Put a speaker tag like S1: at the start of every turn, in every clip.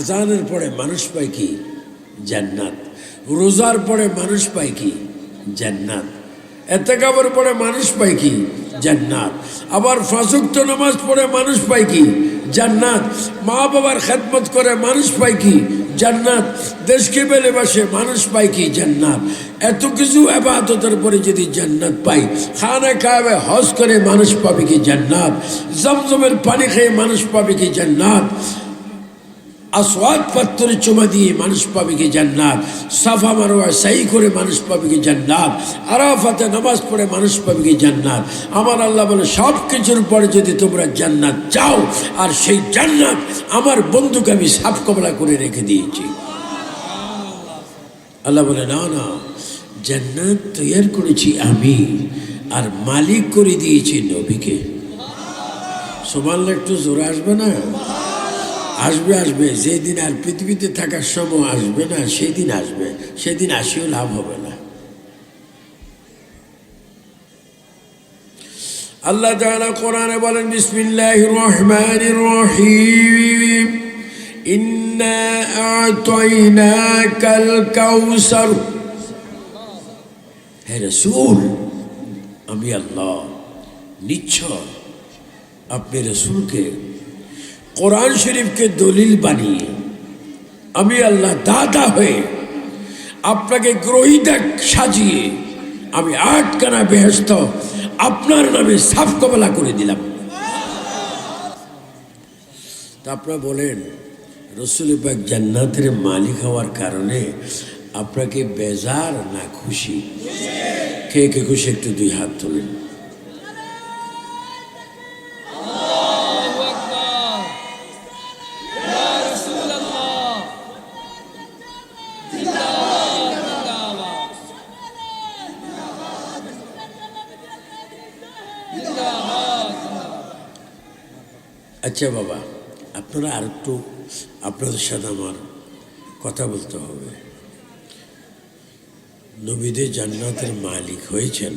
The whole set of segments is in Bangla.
S1: আজানের পরে মানুষ পায় কি? জান্নাত। রোজার পরে মানুষ পায় কি? জান্নাত। এতেকাবর পরে মানুষ পায় কি? জান্নাত। আবার ফাঁসুক্ত নামাজ পড়ে মানুষ পায় কি? জান্নাত। মা বাবার খেদমত করে মানুষ পায় কি? জান্নাত। দেশকে বেলে বসে মানুষ পায় কি? জান্নাত। এত কিছু আবাদতের পরে যদি জান্নাত পাই খানা খাবে হজ করে মানুষ পাবে কি? জান্নাত। জমজমের পানি খেয়ে মানুষ পাবে কি? জান্নাত। আসওয়াদ পাত্তরে চুমা দিয়ে মানুষ পাবে কি জান্নাত। সাফা মারোয়া সাই করে মানুষ পাবে কি জান্নাত। আরাফাতে নামাজ পড়ে মানুষ পাবে কি জান্নাত। আমার আল্লাহ বলে সব কিছুর পরে যদি তোমরা জান্নাত চাও, আর সেই জান্নাত আমার বন্ধুকে আমি সাফ কমলা করে রেখে দিয়েছি। আল্লাহ বলে, না না, জান্নাত তৈয়ার করেছি আমি, আর মালিক করে দিয়েছি নবীকে। সমান একটু জোরে আসবে না? আসবে আসবে। যেদিন আর পৃথিবীতে থাকার সময় আসবে না, সেদিন আসবে। সেদিন আসিও লাভ হবে না। আল্লাহ তাআলা কোরআনে বলেন, বিসমিল্লাহির রহমানির রহিম। ইন্না আ'তাইনাকাল কাউসার। হে রাসূল, আমি আল্লাহ, নিশ্চয় আপনি রসুলকে কোরআন শরীফকে দলিল বানিয়ে আমি আল্লাহ দাদা হয়ে আপনাকে গ্রহিতা সাজিয়ে আমি আটকানা বেহস্ত আপনার নামে সাফ কবলা করে দিলাম। তা আপনারা বলেন, রসুল পাক জান্নাতের মালিক হওয়ার কারণে আপনাকে বেজার না খুশি? কে কে খুশি একটু দুই হাত তোলেন। আচ্ছা বাবা, আপনারা আর একটু আপনাদের সাথে আমার কথা বলতে হবে। নবীদের জান্নাতের মালিক হয়েছেন,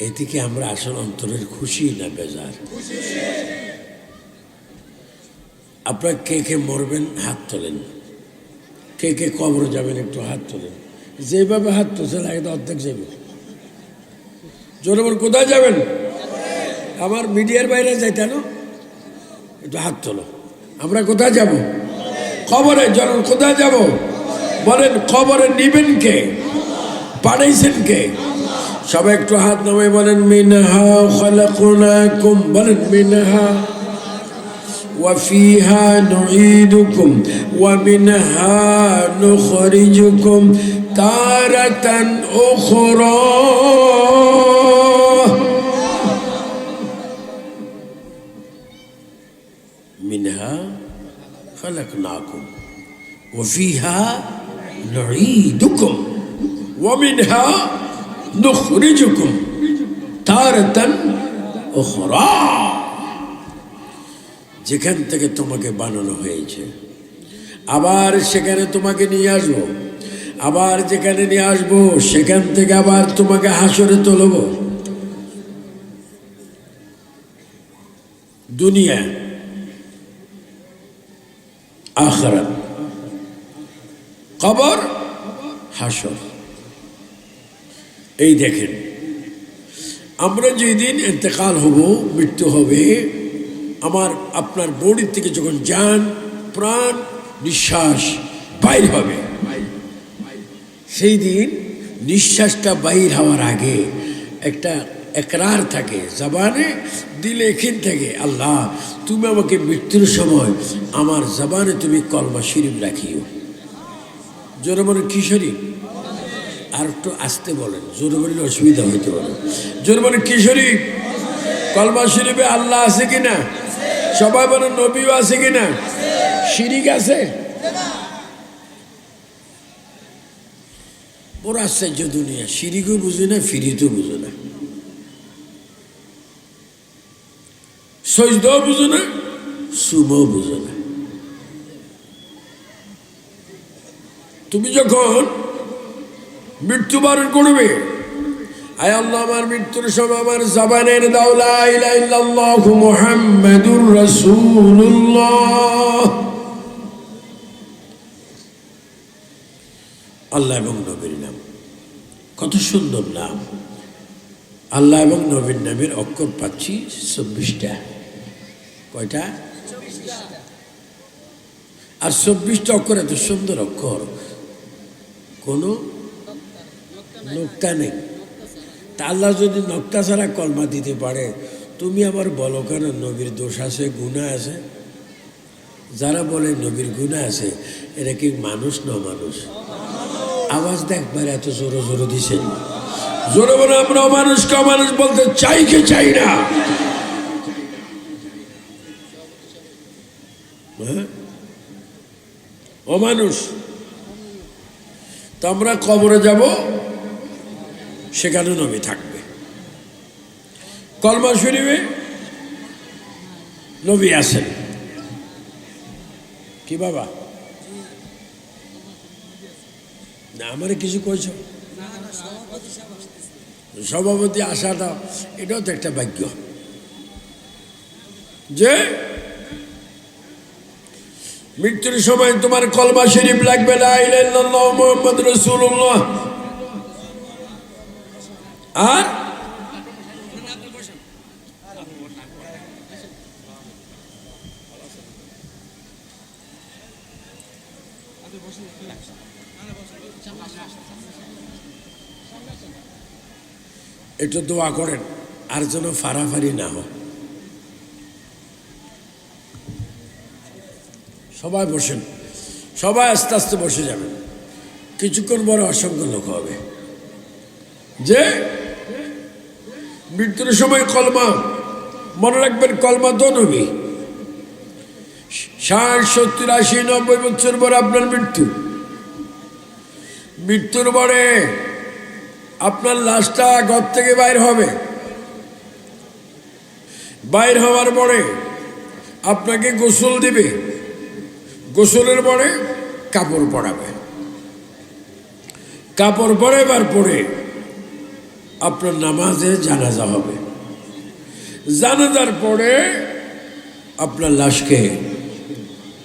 S1: এ থেকে আমরা আসল অন্তরের খুশি না বেজার? আপনারা কে কে মরবেন? হাত তোলেন। কে কে কবর যাবেন? একটু হাত তোলেন। যেভাবে হাত তুলছে লাগে তো অর্ধেক যাবে। বল কোথায় যাবেন? আমার মিডিয়ার বাইরে যাইতে না? হাত তোলো আমরা কোথায় যাব খবরে জন কোথায় যাব বলেন খবরে নিবেন কে পাঠাইছেন কে সবাই একটু হাত নামে বলেন মিনহা খলাকুনাকুম বলেন মিনহা وفيها نعيدكم ومنها نخرجكم تارة أخرى وفيها نعيدكم ومنها نخرجكم تارة أخرى যেখান থেকে তোমাকে বানানো হয়েছে আবার সেখানে তোমাকে নিয়ে আসবো আবার যেখানে নিয়ে আসবো সেখান থেকে আবার তোমাকে হাসরে তুলব দুনিয়া আখরাত কবর হাসর এই দেখেন, আমরা যেদিন এতেকাল হব, মৃত্যু হবে, আমার, আপনার বডির থেকে যখন যান প্রাণ নিঃশ্বাস বাইর হবে সেই দিন নিঃশ্বাসটা বাইর হওয়ার আগে একটা একরার থাকে, জবানে দিলে এখিন থেকে, আল্লাহ, তুমি আমাকে মৃত্যুর সময় আমার জবানে তুমি কলমা শরীফ রাখিও। জোরে বলেন কি শরীফ আর একটু আসতে বলেন জোরে বললে অসুবিধা হইতে পারে। জোরে বলেন কি শরীফ কলমা শরীফে আল্লাহ আছে কিনা সবাই বলেন নবীও আছে কিনা শিরিক আছে? বড় আশ্চর্য দুনিয়া। সিঁড়িকেও বুঝে না, ফিরিতেও বুঝে না। সজদাও বুঝে না, সুমও বুঝে না। তুমি যখন মৃত্যুবরণ করবে, আয় আল্লাহ, আমার মৃত্যুর সময় আমার জবানের ইলাইল্লাহ মুহাম্মাদুর আল্লাহ এবং নবীর নাম। কত সুন্দর নাম। আল্লাহ এবং নবীর নামের অক্ষর পাচ্ছি চব্বিশটা। কয়টা? আর চব্বিশটা অক্ষর এত সুন্দর অক্ষর। কোনো নোক্তা নেই। তা আল্লাহ যদি নক্তা ছাড়া কলমা দিতে পারে, তুমি আবার বলো কেন, নবীর দোষ আছে গুণা আছে? যারা বলে নবীর গুণা আছে, এরা কি মানুষ ন মানুষ আওয়াজ দেখবার এত জোরে জোরে দিছেন। জোরে বলে, আমরা অমানুষকে অমানুষ বলতে চাই কি চাই না? হ্যাঁ? অমানুষ। তো আমরা কবরে যাব, সেখানে নবী থাকবে। কলমা শরীফে নবী আছেন। কি বাবা? না, আমার কিছু কইছ? সভাপতি আসাটা, এটাও তো একটা ভাগ্য। যে মৃত্যুর সময় তোমার কলমা শরীফ লাগবে না মোহাম্মদ রসুল্লাহ আর? একটু দোয়া করেন, আর যেন ফারাফারি না হোক সবাই বসেন। সবাই আস্তে আস্তে বসে যাবেন কিছুক্ষণ পরে অসংখ্য লোক হবে। যে মৃত্যুর সময় কলমা, মনে রাখবেন কলমা তো নবী ষাট, সত্তর, আশি, নব্বই বছর পরে আপনার মৃত্যু। মৃত্যুর পরে আপনার লাশটা ঘর থেকে বাইর হবে। বাইর হওয়ার পরে আপনাকে গোসল দিবে। গোসলের পরে কাপড় পরাবে। কাপড় পরাবার পরে আপনার নামাজে জানাজা হবে। জানাজার পরে আপনার লাশকে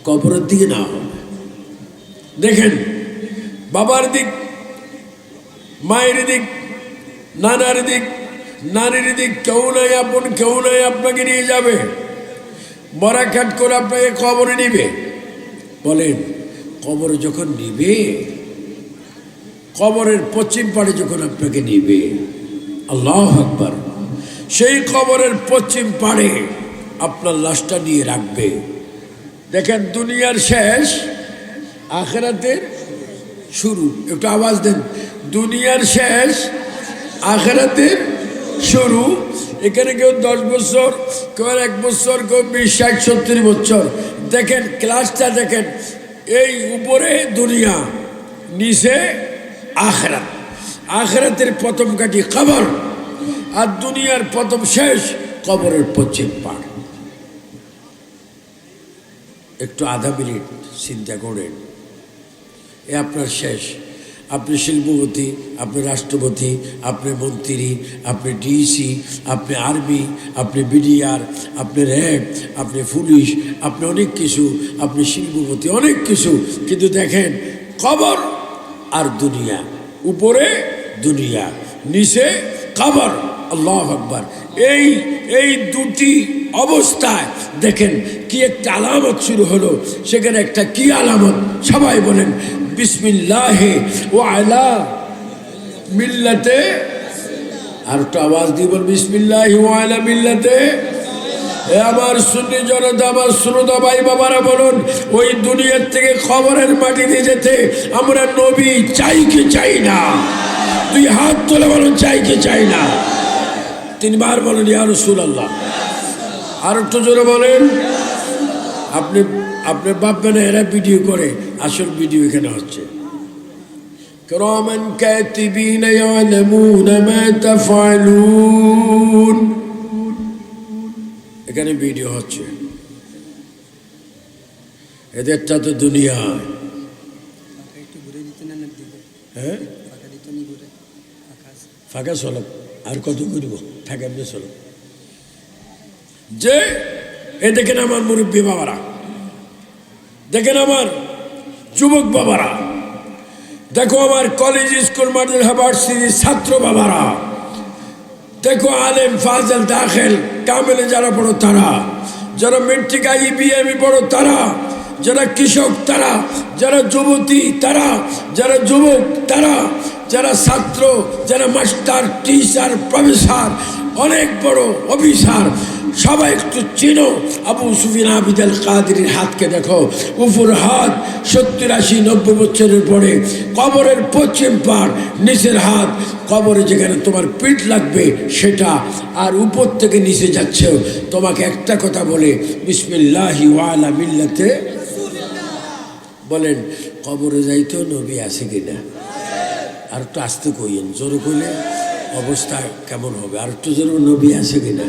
S1: কবরের দিকে না হবে। দেখেন, বাবার দিক, মায়ের দিক, নানার দিক নারীর দিক কেউ নাই, আপন কেউ নাই, আপনাকে নিয়ে যাবে। মরাখাট করে আপনাকে কবরে নিবে। বলেন, কবর যখন নিবে, কবরের পশ্চিম পাড়ে যখন আপনাকে নিবে, আল্লাহ আকবর, সেই কবরের পশ্চিম পাড়ে আপনার লাশটা নিয়ে রাখবে। দেখেন, দুনিয়ার শেষ, আখেরাতের শুরু। একটু আওয়াজ দেন। দুনিয়ার শেষ, আখেরাতের শুরু। এখানে কেউ দশ বছর, কেউ এক বছর, কেউ বিশ, ষাট, সত্তর বছর। দেখেন ক্লাসটা দেখেন, এই উপরে দুনিয়া, নিচে আখরাত। আখরাতের প্রথম কাটি খবর আর দুনিয়ার প্রথম শেষ কবরের পশ্চিম পাড়। একটু আধা মিনিট চিন্তা করেন, এ আপনার শেষ। আপনি শিল্পপতি, আপনি রাষ্ট্রপতি, আপনি মন্ত্রী, আপনি ডিসি, আপনি আর্মি, আপনি বিডিআর, আপনি র্যাব, আপনি পুলিশ, আপনি অনেক কিছু, আপনি শিল্পপতি, অনেক কিছু। কিন্তু দেখেন খবর আর দুনিয়া, উপরে দুনিয়া, নিচে খবর আল্লাহ আকবর। এই এই দুটি অবস্থায় দেখেন কি একটা আলামত শুরু হলো। সেখানে একটা কি আলামত? সবাই বলেন বিসমিল্লাহে ও আলা মিল্লাতে, আর একটু আওয়াজ দিয়ে বল, বিসমিল্লাহ ও আলা মিল্লাতে। আমার সুন্নি জনতা, আমার শ্রোতা ভাই বাবারা বলুন, ওই দুনিয়ার থেকে খবরের মাটিতে যেতে আমরা নবী চাই কি চাই না? তুই হাত তুলে বলুন, চাই কি চাই না? তিনবার বলেন, ইয়া রসুল আল্লাহ আর একটু জোরে বলেন, আপনি আপনি ভাববেন এরা ভিডিও করে আসল ভিডিও এখানে হচ্ছে كراما كاتبين يعلمون ما تفعلون এখানে ভিডিও হচ্ছে এদেরটা তো দুনিয়া
S2: ফাঁকা একটু ঘুরে দিতে না না দিকে
S1: হ্যাঁ
S2: ফাঁকা দিত নি ঘুরে ফাঁকা আছে
S1: ফাঁকা চলক আর কত করিব থাকে এমনি চলক যে এ দেখেন আমার মুরব্বী বাবারা দেখেন আমার যুবক বাবারা, দেখো আমার কলেজ স্কুল মাদ্রাসা ইউনিভার্সিটির ছাত্র বাবারা, দেখো আলেম ফাজল দাখেল, কামেলে যারা পড়ো তারা, যারা মেট্রিক আই বিএমি বড় তারা, যারা কৃষক তারা, যারা যুবতী তারা, যারা যুবক তারা, যারা ছাত্র, যারা মাস্টার টিচার প্রফেসর অনেক বড় অফিসার সবাই একটু চিনো। আবু সুফিন আবিদাল কাদির হাতকে দেখো। উপর হাত সত্তর আশি নব্বই বছরের পরে কবরের পশ্চিম পার, নিচের হাত, কবরে যেখানে তোমার পিঠ লাগবে সেটা, আর উপর থেকে নিচে যাচ্ছে। তোমাকে একটা কথা বলে, বিসমিল্লাহি ওয়ালা মিল্লাতে, বলেন, কবরে যাইতেও নবী আছে কিনা? আর একটু আসতে কইয়েন, জোরে কইলে অবস্থা কেমন হবে? আর একটু জোরে নবী আছে কিনা?